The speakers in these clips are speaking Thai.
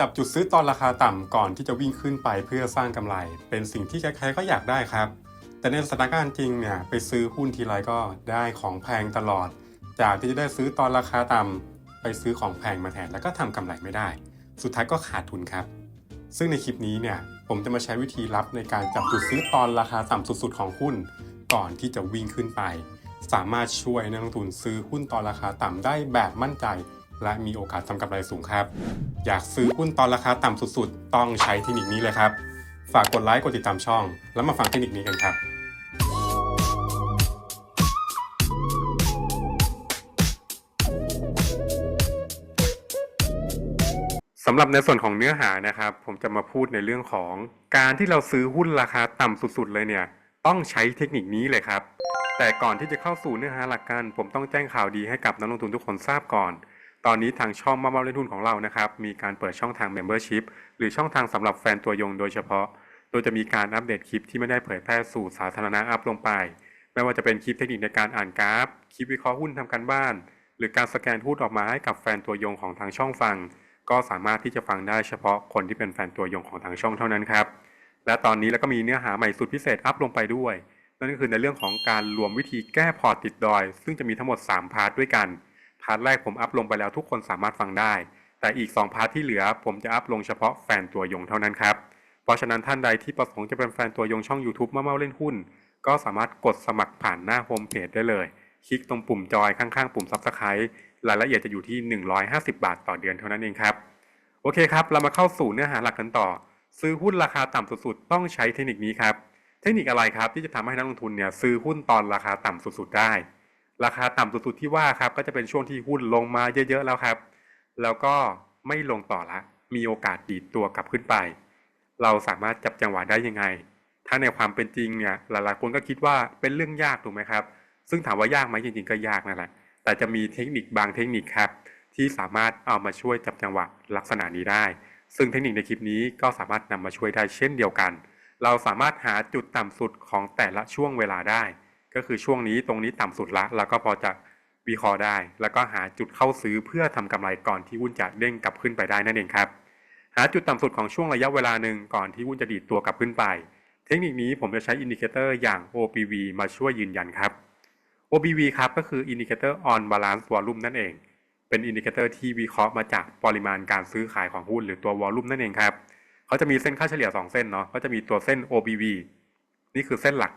จับจุดซื้อตอนราคาต่ำก่อนที่จะวิ่งขึ้นไปเพื่อสร้างกำไร เป็นสิ่งที่ใครๆก็อยากได้ครับ แต่ในสถานการณ์จริงเนี่ยไปซื้อหุ้นทีไรก็ได้ของแพงตลอด จากที่จะได้ซื้อตอนราคาต่ำไปซื้อของแพงมาแทนแล้วก็ทำกำไรไม่ได้ สุดท้ายก็ขาดทุนครับ ซึ่งในคลิปนี้เนี่ยผมจะมาใช้วิธีลับในการจับจุดซื้อตอนราคาต่ำสุดๆของหุ้นก่อนที่จะวิ่งขึ้นไป สามารถช่วยนักลงทุนซื้อหุ้นตอนราคาต่ำได้แบบมั่นใจ และมีโอกาสทำกำไรสูงครับ อยากซื้อหุ้นตอนราคาต่ำสุดๆ ต้องใช้เทคนิคนี้เลยครับ ฝากกดไลค์กดติดตามช่อง แล้วมาฟังเทคนิคนี้กันครับสำหรับในส่วนของเนื้อหานะครับ ผมจะมาพูดในเรื่องของการที่เราซื้อหุ้นราคาต่ำสุด ๆ เลยเนี่ย ต้องใช้เทคนิคนี้เลยครับ แต่ก่อนที่จะเข้าสู่เนื้อหาหลักการ ผมต้องแจ้งข่าวดีให้กับนักลงทุนทุกคนทราบก่อน ตอนนี้ทางช่องมาเมาเล่นหุ้นของเรานะครับ มีการเปิดช่องทาง Membership หรือช่องทางสำหรับแฟนตัวยงโดยเฉพาะ โดยจะมีการอัปเดตคลิปที่ไม่ได้เผยแพร่สู่สาธารณะอัพลงไป ไม่ว่าจะเป็นคลิปเทคนิคในการอ่านกราฟ คลิปวิเคราะห์หุ้นทำการบ้าน หรือการสแกนหุ้นออกมาให้กับแฟนตัวยงของทางช่องฟัง ก็สามารถที่จะฟังได้เฉพาะคนที่เป็นแฟนตัวยงของทางช่องเท่านั้นครับ และตอนนี้แล้วก็มีเนื้อหาใหม่สุดพิเศษอัพลงไปด้วย นั่นก็คือในเรื่องของการรวมวิธีแก้พอร์ตติดดอย ซึ่งจะมีทั้งหมด 3 พาร์ทด้วยกัน พาร์ทแรกผมอัพลงไปแล้วทุกคนสามารถฟังได้ แต่อีก 2 พาร์ทที่เหลือ ผมจะอัพลงเฉพาะแฟนตัวยงเท่านั้นครับ เพราะฉะนั้นท่านใดที่ประสงค์จะเป็นแฟนตัวยงช่อง YouTube มาเมาเล่นหุ้น ก็สามารถกดสมัครผ่านหน้าโฮมเพจได้เลย คลิกตรงปุ่มจอยข้างๆ ปุ่ม Subscribe รายละเอียดจะอยู่ที่ 150 บาทต่อเดือนเท่านั้นเองครับโอเคครับ เรามาเข้าสู่เนื้อหาหลักกันต่อ ซื้อหุ้นราคาต่ำสุดๆ ต้องใช้เทคนิคนี้ครับ เทคนิคอะไรครับที่จะทำให้นักลงทุนเนี่ยซื้อหุ้นตอนราคาต่ำสุดๆ ได้ ราคาต่ำสุดๆที่ว่าครับก็จะเป็นช่วงที่หุ้นลงมาเยอะๆแล้วครับ แล้วก็ไม่ลงต่อละ มีโอกาสดีดตัวกลับขึ้นไป เราสามารถจับจังหวะได้ยังไง ถ้าในความเป็นจริงเนี่ยหลายๆคนก็คิดว่าเป็นเรื่องยากถูกไหมครับ ซึ่งถามว่ายากไหมจริงๆก็ยากนั่นแหละ แต่จะมีเทคนิคบางเทคนิคครับ ที่สามารถเอามาช่วยจับจังหวะลักษณะนี้ได้ ซึ่งเทคนิคในคลิปนี้ก็สามารถนำมาช่วยได้เช่นเดียวกัน เราสามารถหาจุดต่ำสุดของแต่ละช่วงเวลาได้ ก็คือช่วงนี้ตรงนี้ต่ำสุดละแล้วก็พอจะวิเคราะห์ได้ แล้วก็หาจุดเข้าซื้อเพื่อทำกำไรก่อนที่หุ้นจะเด้งกลับขึ้นไปได้นั่นเองครับ หาจุดต่ำสุดของช่วงระยะเวลาหนึ่งก่อนที่หุ้นจะดีดตัวกลับขึ้นไป เทคนิคนี้ผมจะใช้อินดิเคเตอร์อย่าง OPV มาช่วยยืนยันครับ OPV ครับก็คือ Indicator on Balance Volume นั่นเอง เป็นอินดิเคเตอร์ที่วิเคราะห์มาจากปริมาณการซื้อขายของหุ้นหรือตัววอลลุ่มนั่นเองครับเขาจะมีเส้นค่าเฉลี่ย 2 เส้นเนาะก็จะมีตัวเส้น OBV นี่คือเส้นหลัก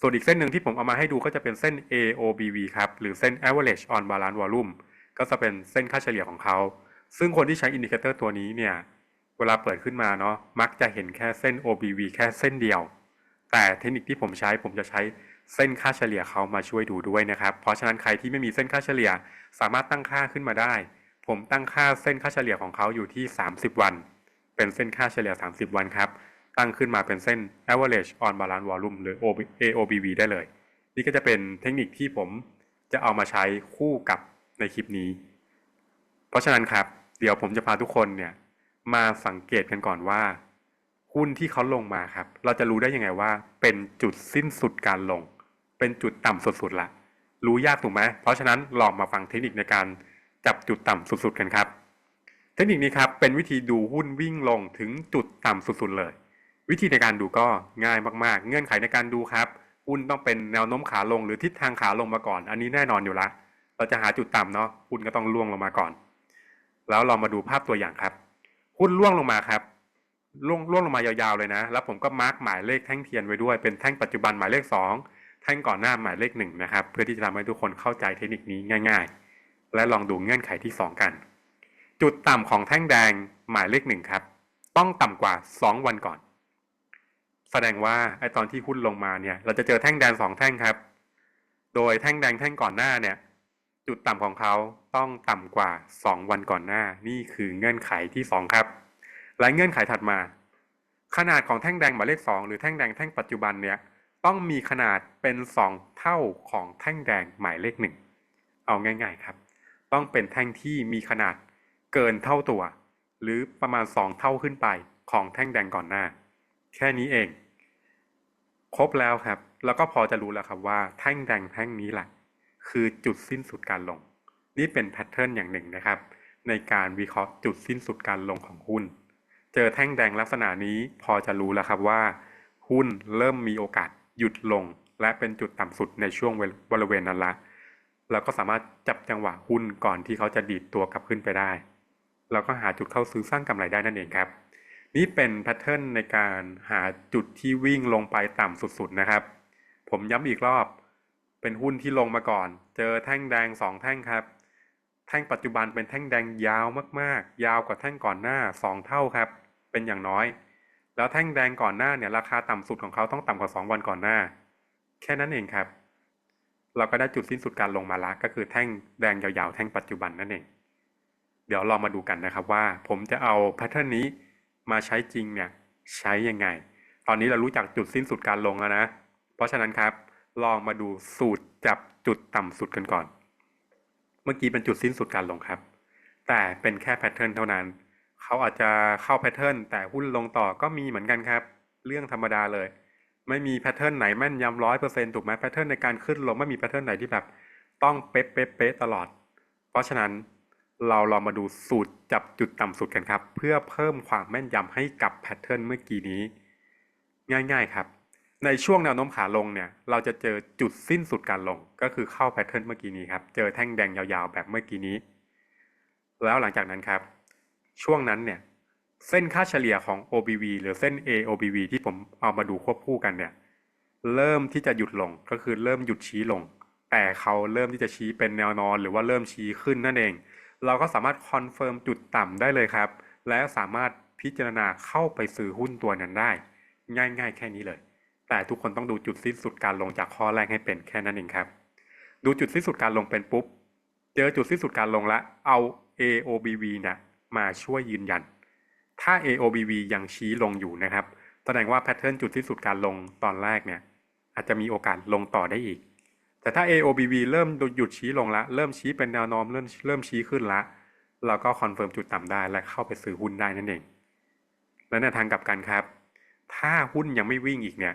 ส่วนอีกเส้นหนึ่งที่ผมเอามาให้ดูก็จะเป็นเส้น AOBV ครับ หรือเส้น Average on Balance Volume ก็จะเป็นเส้นค่าเฉลี่ยของเขา ซึ่งคนที่ใช้อินดิเคเตอร์ตัวนี้เนี่ย เวลาเปิดขึ้นมาเนาะ มักจะเห็นแค่เส้น OBV แค่เส้นเดียว แต่เทคนิคที่ผมใช้ผมจะใช้เส้นค่าเฉลี่ยเขามาช่วยดูด้วยนะครับ เพราะฉะนั้นใครที่ไม่มีเส้นค่าเฉลี่ยสามารถตั้งค่าขึ้นมาได้ ผมตั้งค่าเส้นค่าเฉลี่ยของเขาอยู่ที่ 30 วัน เป็นเส้นค่าเฉลี่ย 30 วันครับ ตั้งขึ้นมาเป็นเส้น average on balance volume หรือ AOBV ได้เลย นี่ก็จะเป็นเทคนิคที่ผมจะเอามาใช้คู่กับในคลิปนี้ เพราะฉะนั้นครับ เดี๋ยวผมจะพาทุกคนเนี่ยมาสังเกตกันก่อนว่า หุ้นที่เขาลงมาครับ เราจะรู้ได้ยังไงว่า เป็นจุดสิ้นสุดการลง เป็นจุดต่ำสุดๆละรู้ยากถูกไหมเพราะฉะนั้นลองมาฟังเทคนิคในการจับจุดต่ำสุดๆกันครับ เทคนิคนี้ครับเป็นวิธีดูหุ้นวิ่งลงถึงจุดต่ำสุดๆเลย วิธีในการดูก็ง่ายมากๆ เงื่อนไขในการดูครับหุ้นต้องเป็นแนวโน้มขาลงหรือทิศทางขาลงมาก่อน อันนี้แน่นอนอยู่ละเราจะหาจุดต่ำเนาะหุ้นก็ต้องล่วงลงมาก่อน แล้วเรามาดูภาพตัวอย่างครับหุ้นล่วงลงมาครับล่วงล่วงลงมายาวๆเลยนะ แล้วผมก็มาร์กหมายเลขแท่งเทียนไว้ด้วยเป็นแท่งปัจจุบันหมายเลข 2 แท่งก่อนหน้าหมายเลข1นะครับเพื่อที่จะทำให้ทุกคนเข้าใจเทคนิคนี้ง่าย ๆ และลองดูเงื่อนไขที่ 2 กัน จุดต่ำของแท่งแดงหมายเลข1ครับต้องต่ำกว่า 2 วันก่อน แสดงว่าไอตอนที่หุ้นลงมาเนี่ย เราจะเจอแท่งแดง2แท่งครับ โดยแท่งแดงแท่งก่อนหน้าเนี่ย จุดต่ำของเขาต้องต่ำกว่า 2 วันก่อนหน้า นี่คือเงื่อนไขที่ 2 ครับ และเงื่อนไขถัดมา ขนาดของแท่งแดงหมายเลข 2 หรือแท่งแดงแท่งปัจจุบันเนี่ยต้องมีขนาดเป็น 2 เท่าของแท่งแดงหมายเลข 1 เอาง่าย ๆครับ ต้องเป็นแท่งที่มีขนาดเกินเท่าตัว หรือประมาณ 2 เท่าขึ้นไปของแท่งแดงก่อนหน้า แค่นี้เอง ครบแล้วครับ แล้วก็พอจะรู้แล้วครับว่าแท่งแดงแท่งนี้แหละ คือจุดสิ้นสุดการลง นี่เป็นแพทเทิร์นอย่างหนึ่งนะครับ ในการวิเคราะห์จุดสิ้นสุดการลงของหุ้น เจอแท่งแดงลักษณะนี้พอจะรู้แล้วครับว่า หุ้นเริ่มมีโอกาสหยุดลง และเป็นจุดต่ำสุดในช่วงเวลบริเวณนั้นละแล้วก็สามารถจับจังหวะหุ้นก่อนที่เขาจะดีดตัวกลับขึ้นไปได้ แล้วก็หาจุดเข้าซื้อสร้างกำไรได้นั่นเองครับ นี่เป็นแพทเทิร์นในการหาจุดที่วิ่งลงไปต่ำสุดๆนะครับ ผมย้ำอีกรอบ เป็นหุ้นที่ลงมาก่อน เจอแท่งแดงสองแท่งครับ แท่งปัจจุบันเป็นแท่งแดงยาวมากๆ ยาวกว่าแท่งก่อนหน้า 2 เท่าครับ เป็นอย่างน้อย แล้วแท่งแดงก่อนหน้าเนี่ยราคาต่ำสุดของเขาต้องต่ำกว่า 2 วันก่อนหน้า แค่นั้นเองครับ เราก็ได้จุดสิ้นสุดการลงมาละก็คือแท่งแดงยาวๆแท่งปัจจุบันนั่นเอง เดี๋ยวเรามาดูกันนะครับว่า ผมจะเอาแพทเทิร์นนี้ มาใช้จริงเนี่ยใช้ยังไง ตอนนี้เรารู้จักจุดสิ้นสุดการลงแล้วนะ เพราะฉะนั้นครับลองมาดูสูตรจับจุดต่ำสุดกันก่อน เมื่อกี้เป็นจุดสิ้นสุดการลงครับ แต่เป็นแค่แพทเทิร์นเท่านั้น เขาอาจจะเข้าแพทเทิร์นแต่หุ้นลงต่อก็มีเหมือนกันครับ เรื่องธรรมดาเลย ไม่มีแพทเทิร์นไหนแม่นยำร้อยเปอร์เซ็นต์ถูกไหมแพทเทิร์นในการขึ้นลงไม่มีแพทเทิร์นไหนที่แบบ ต้องเป๊ะเป๊ะเป๊ะตลอด เพราะฉะนั้น เราลองมาดูสูตรจับจุดต่ำสุดกันครับ เพื่อเพิ่มความแม่นยำให้กับแพทเทิร์นเมื่อกี้นี้ ง่ายๆครับ ในช่วงแนวโน้มขาลงเนี่ย เราจะเจอจุดสิ้นสุดการลง ก็คือเข้าแพทเทิร์นเมื่อกี้นี้ครับ เจอแท่งแดงยาวๆ แบบเมื่อกี้นี้ แล้วหลังจากนั้นครับ ช่วงนั้นเนี่ย เส้นค่าเฉลี่ยของ OBV หรือเส้น AOBV ที่ผมเอามาดูควบคู่กันเนี่ย เริ่มที่จะหยุดลง ก็คือเริ่มหยุดชี้ลง แต่เขาเริ่มที่จะชี้เป็นแนวนอน หรือว่าเริ่มชี้ขึ้นนั่นเอง เราก็สามารถคอนเฟิร์มจุดต่ำได้เลยครับ และสามารถพิจารณาเข้าไปซื้อหุ้นตัวนั้นได้ ง่ายๆ แค่นี้เลย แต่ทุกคนต้องดูจุดสิ้นสุดการลงจากข้อแรกให้เป็นแค่นั้นเองครับ ดูจุดสิ้นสุดการลงเป็นปุ๊บ เจอจุดสิ้นสุดการลงแล้วเอา AOBV เนี่ยมาช่วยยืนยัน ถ้า AOBV ยังชี้ลงอยู่นะครับ แสดงว่าแพทเทิร์นจุดสิ้นสุดการลงตอนแรกเนี่ยอาจจะมีโอกาสลงต่อได้อีก แต่ถ้า AOBV เริ่มหยุดชี้ลงละเริ่มชี้เป็นแนวโน้มเริ่มเริ่มชี้ขึ้นละเราก็คอนเฟิร์มจุดต่ำได้และเข้าไปซื้อหุ้นได้นั่นเอง และในทางกลับกันครับ ถ้าหุ้นยังไม่วิ่งอีกเนี่ย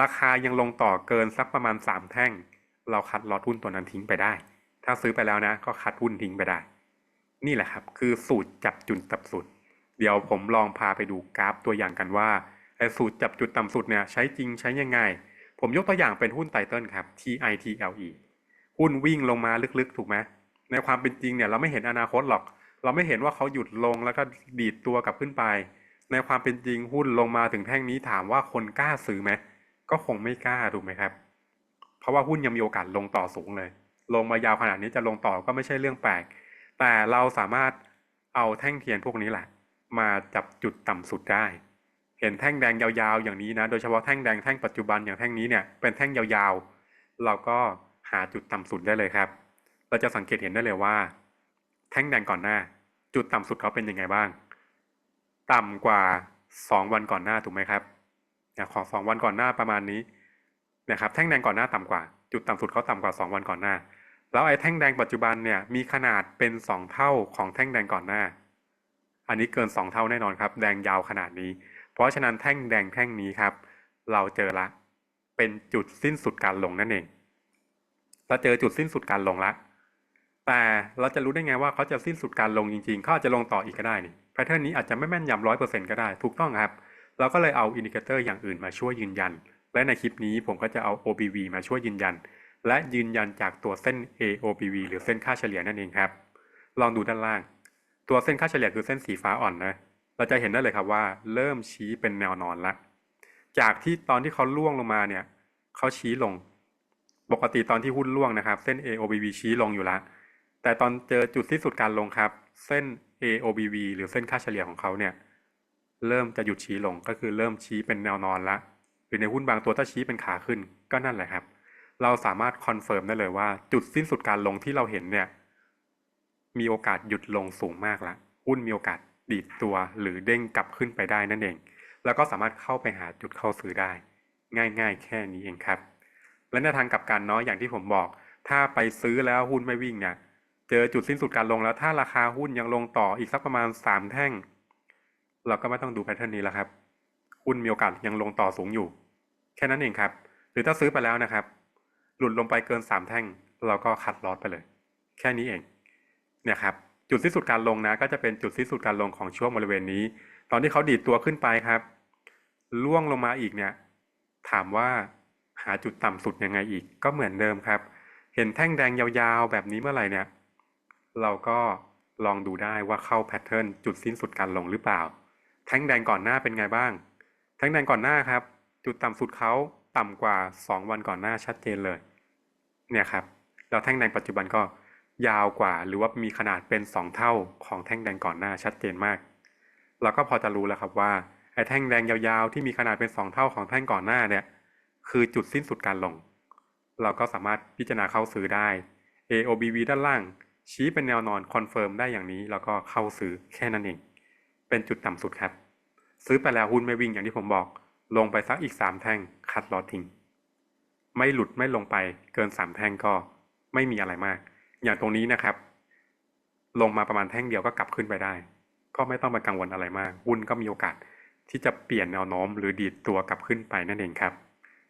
ราคายังลงต่อเกินสักประมาณ 3 แท่ง เราคัดลอตหุ้นตัวนั้นทิ้งไปได้ ถ้าซื้อไปแล้วนะ ก็คัดหุ้นทิ้งไปได้ นี่แหละครับ คือสูตรจับจุดต่ำสุด เดี๋ยวผมลองพาไปดูกราฟตัวอย่างกันว่าไอ้สูตรจับจุดต่ำสุดเนี่ยใช้จริงใช้ยังไง ผมยกตัวอย่างเป็นหุ้นไตเติลครับ TITLE หุ้นวิ่งลงมาลึกๆ ถูกไหมในความเป็นจริงเนี่ยเราไม่เห็นอนาคตหรอก เราไม่เห็นว่าเขาหยุดลงแล้วก็ดีดตัวกลับขึ้นไป ในความเป็นจริงหุ้นลงมาถึงแท่งนี้ถามว่าคนกล้าซื้อไหมก็คงไม่กล้าถูกไหมครับ เพราะว่าหุ้นยังมีโอกาสลงต่อสูงเลย ลงมายาวขนาดนี้จะลงต่อก็ไม่ใช่เรื่องแปลก แต่เราสามารถเอาแท่งเทียนพวกนี้แหละ มาจับจุดต่ำสุดได้ เห็นแท่งแดงยาวๆ อย่างนี้นะ โดยเฉพาะแท่งแดงแท่งปัจจุบันอย่างแท่งนี้เนี่ยเป็นแท่งยาวๆ เราก็หาจุดต่ำสุดได้เลยครับ เราจะสังเกตเห็นได้เลยว่า แท่งแดงก่อนหน้า จุดต่ำสุดเขาเป็นยังไงบ้าง ต่ำกว่า 2 วันก่อนหน้าถูกไหมครับเนี่ยของวันก่อนหน้าประมาณนี้นะครับแท่งแดงก่อนหน้าต่ำกว่า จุดต่ำสุดเขาต่ำกว่า 2 วันก่อนหน้า แล้วไอ้แท่งแดงปัจจุบันเนี่ยมีขนาดเป็น 2 เท่าของแท่งแดงก่อนหน้า อันนี้เกิน 2 เท่าแน่นอนครับ แดงยาวขนาดนี้ ราะฉะนั้นแท่งแดงแท่งนี้ครับ เราเจอละ เป็นจุดสิ้นสุดการลงนั่นเองเราเจอจุดสิ้นสุดการลงละ แต่เราจะรู้ได้ไงว่าเขาจะสิ้นสุดการลงจริงๆ เขาอาจจะลงต่ออีกก็ได้นี่แพทเทิร์นนี้อาจจะไม่แม่นยำร้อยเปอร์เซ็นต์ก็ได้ ถูกต้องครับ เราก็เลยเอาอินดิเคเตอร์อย่างอื่นมาช่วยยืนยัน และในคลิปนี้ผมก็จะเอา OBV มาช่วยยืนยัน และยืนยันจากตัวเส้น AOBV หรือเส้นค่าเฉลี่ยนั่นเองครับ ลองดูด้านล่าง ตัวเส้นค่าเฉลี่ยคือเส้นสีฟ้าอ่อนนะ เราจะเห็นได้เลยครับว่า เริ่มชี้เป็นแนวนอนละจากที่ตอนที่เขาล่วงลงมาเนี่ยเขาชี้ลง ปกติตอนที่หุ้นล่วงนะครับ เส้น AOBV ชี้ลงอยู่ละแต่ตอนเจอจุดที่สุดการลงครับ เส้น AOBV หรือเส้นค่าเฉลี่ยของเขาเนี่ยเริ่มจะหยุดชี้ลงก็คือเริ่มชี้เป็นแนวนอนละหรือในหุ้นบางตัวถ้าชี้เป็นขาขึ้นก็นั่นแหละครับ เราสามารถคอนเฟิร์มได้เลยว่า จุดสิ้นสุดการลงที่เราเห็นเนี่ยมีโอกาสหยุดลงสูงมากละหุ้นมีโอกาส ดีดตัวหรือเด้งกลับขึ้นไปได้นั่นเอง แล้วก็สามารถเข้าไปหาจุดเข้าซื้อได้ ง่าย ๆ แค่นี้เองครับ และในทางกลับกันเนาะอย่างที่ผมบอก ถ้าไปซื้อแล้วหุ้นไม่วิ่งเนี่ยเจอจุดสิ้นสุดการลงแล้วถ้าราคาหุ้นยังลงต่ออีกสักประมาณ 3 แท่ง เราก็ไม่ต้องดูแพทเทิร์นนี้แล้วครับหุ้นมีโอกาสยังลงต่อสูงอยู่ แค่นั้นเองครับ หรือถ้าซื้อไปแล้วนะครับ หลุดลงไปเกิน 3 แท่ง เราก็คัดลอตไปเลย แค่นี้เองเนี่ยครับ จุดสิ้นสุดการลงนะ ก็จะเป็นจุดสิ้นสุดการลงของช่วงบริเวณนี้ ตอนที่เขาดีดตัวขึ้นไปครับล่วงลงมาอีกเนี่ย ถามว่าหาจุดต่ำสุดยังไงอีก ก็เหมือนเดิมครับ เห็นแท่งแดงยาวๆ แบบนี้เมื่อไหร่เนี่ย เราก็ลองดูได้ว่าเข้าแพทเทิร์นจุดสิ้นสุดการลงหรือเปล่า แท่งแดงก่อนหน้าเป็นไงบ้าง แท่งแดงก่อนหน้าครับ จุดต่ำสุดเขาต่ำกว่า 2 วันก่อนหน้าชัดเจนเลย เนี่ยครับ แล้วแท่งแดงปัจจุบันก็ ยาวกว่า หรือว่ามีขนาดเป็น 2 เท่าของแท่งแดงก่อนหน้าชัดเจนมาก เราก็พอจะรู้แล้วครับว่าไอ้แท่งแดงยาวๆที่มีขนาดเป็น 2 เท่าของแท่งก่อนหน้าเนี่ยคือจุดสิ้นสุดการลง เราก็สามารถพิจารณาเข้าซื้อได้ AOBV ด้านล่าง ชี้เป็นแนวนอนคอนเฟิร์มได้อย่างนี้ แล้วก็เข้าซื้อแค่นั้นเอง เป็นจุดต่ำสุดครับ ซื้อไปแล้วหุ้นไม่วิ่งอย่างที่ผมบอก ลงไปสักอีก 3 แท่งคัดลอทิ้งไม่หลุดไม่ลงไปเกิน 3 แท่งก็ไม่มีอะไรมาก อย่างตรงนี้นะครับ ลงมาประมาณแท่งเดียวก็กลับขึ้นไปได้ ก็ไม่ต้องไปกังวลอะไรมากหุ้นก็มีโอกาสที่จะเปลี่ยนแนวโน้ม หรือดีดตัวกลับขึ้นไปนั่นเองครับ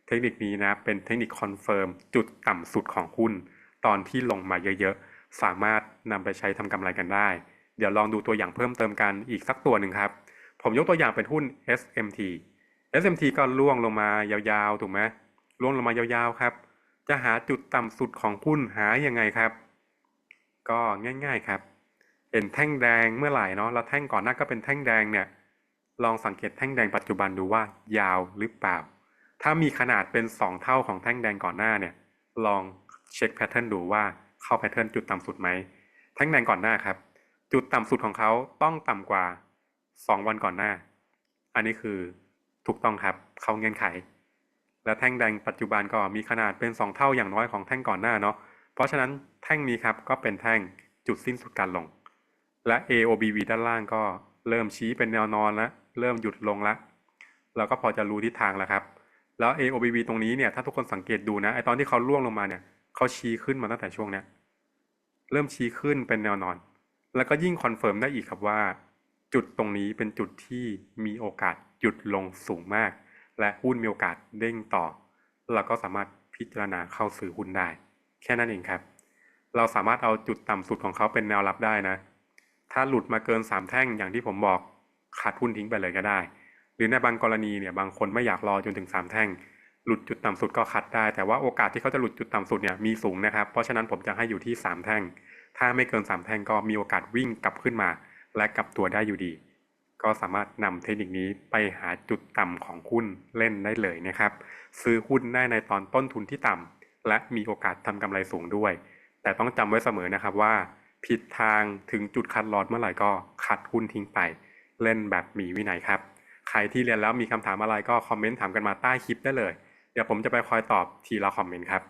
เทคนิคนี้นะเป็นเทคนิคคอนเฟิร์มจุดต่ำสุดของหุ้น ตอนที่ลงมาเยอะๆ สามารถนำไปใช้ทำกำไรกันได้ เดี๋ยวลองดูตัวอย่างเพิ่มเติมกันอีกสักตัวหนึ่งครับ ผมยกตัวอย่างเป็นหุ้น SMT SMT ก็ล่วงลงมายาวๆ ถูกไหมล่วงลงมายาวๆ ครับ จะหาจุดต่ำสุดของหุ้นหายังไงครับ ก็ง่าย ๆครับเห็นแท่งแดงเมื่อไหร่เนาะแล้วแท่งก่อนหน้าก็เป็นแท่งแดงเนี่ย ลองสังเกตแท่งแดงปัจจุบันดูว่ายาวหรือเปล่า ถ้ามีขนาดเป็น 2 เท่าของแท่งแดงก่อนหน้าเนี่ย ลองเช็คแพทเทิร์นดูว่าเข้าแพทเทิร์นจุดต่ำสุดไหมแท่งแดงก่อนหน้าครับ จุดต่ำสุดของเขาต้องต่ำกว่า 2 วันก่อนหน้า อันนี้คือถูกต้องครับเข้าเงื่อนไข และแท่งแดงปัจจุบันก็มีขนาดเป็น 2 เท่าอย่างน้อยของแท่งก่อนหน้าเนาะ เพราะฉะนั้นแท่งนี้ครับก็เป็นแท่งจุดสิ้นสุดการลง และ AOBV ด้านล่างก็เริ่มชี้เป็นแนวนอนแล้วเริ่มหยุดลงแล้วเราก็พอจะรู้ทิศทางแล้วครับ แล้ว AOBV ตรงนี้เนี่ยถ้าทุกคนสังเกตดูนะไอตอนที่เขาล่วงลงมาเนี่ยเขาชี้ขึ้นมาตั้งแต่ช่วงเนี้ยเริ่มชี้ขึ้นเป็นแนวนอน แล้วก็ยิ่งคอนเฟิร์มได้อีกครับว่า จุดตรงนี้เป็นจุดที่มีโอกาสหยุดลงสูงมาก และหุ้นมีโอกาสเด้งต่อ เราก็สามารถพิจารณาเข้าซื้อหุ้นได้ แค่นั้นเองครับ เราสามารถเอาจุดต่ำสุดของเขาเป็นแนวรับได้นะ ถ้าหลุดมาเกิน 3 แท่งอย่างที่ผมบอกขาดหุ้นทิ้งไปเลยก็ได้ หรือในบางกรณีเนี่ยบางคนไม่อยากรอจนถึง 3 แท่ง หลุดจุดต่ำสุดก็คัดได้ แต่ว่าโอกาสที่เขาจะหลุดจุดต่ำสุดเนี่ยมีสูงนะครับ เพราะฉะนั้นผมจะให้อยู่ที่ 3 แท่ง ถ้าไม่เกิน 3 แท่งก็มีโอกาสวิ่งกลับขึ้นมา และกลับตัวได้อยู่ดี ก็สามารถนำเทคนิคนี้ไปหาจุดต่ำของหุ้นเล่นได้เลยนะครับ ซื้อหุ้นได้ในตอนต้นทุนที่ต่ำ และมีโอกาสทำกำไรสูงด้วย แต่ต้องจำไว้เสมอนะครับว่า ผิดทางถึงจุดคัดลอดเมื่อไหร่ก็คัดหุ้นทิ้งไป เล่นแบบมีวินัยครับ ใครที่เรียนแล้วมีคำถามอะไรก็คอมเมนต์ถามกันมาใต้คลิปได้เลย เดี๋ยวผมจะไปคอยตอบทีละคอมเมนต์ครับ